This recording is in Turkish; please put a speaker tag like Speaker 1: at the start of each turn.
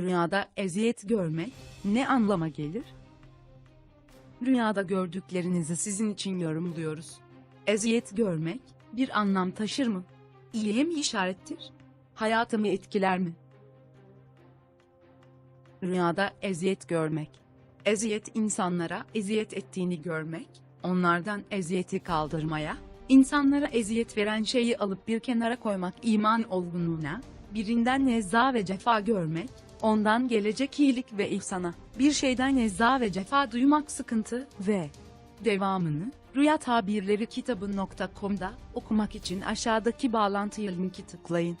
Speaker 1: Rüyada eziyet görmek ne anlama gelir? Rüyada gördüklerinizi sizin için yorumluyoruz. Eziyet görmek bir anlam taşır mı? İyiye mi işarettir? Hayatımı etkiler mi? Rüyada eziyet görmek. Eziyet insanlara eziyet ettiğini görmek, onlardan eziyeti kaldırmaya, insanlara eziyet veren şeyi alıp bir kenara koymak iman olgunluğuna, birinden nezza ve cefa görmek, ondan gelecek iyilik ve ihsana, bir şeyden nezza ve cefa duymak sıkıntı ve devamını Rüya Tabirleri kitabı.com'da okumak için aşağıdaki bağlantıya linki tıklayın.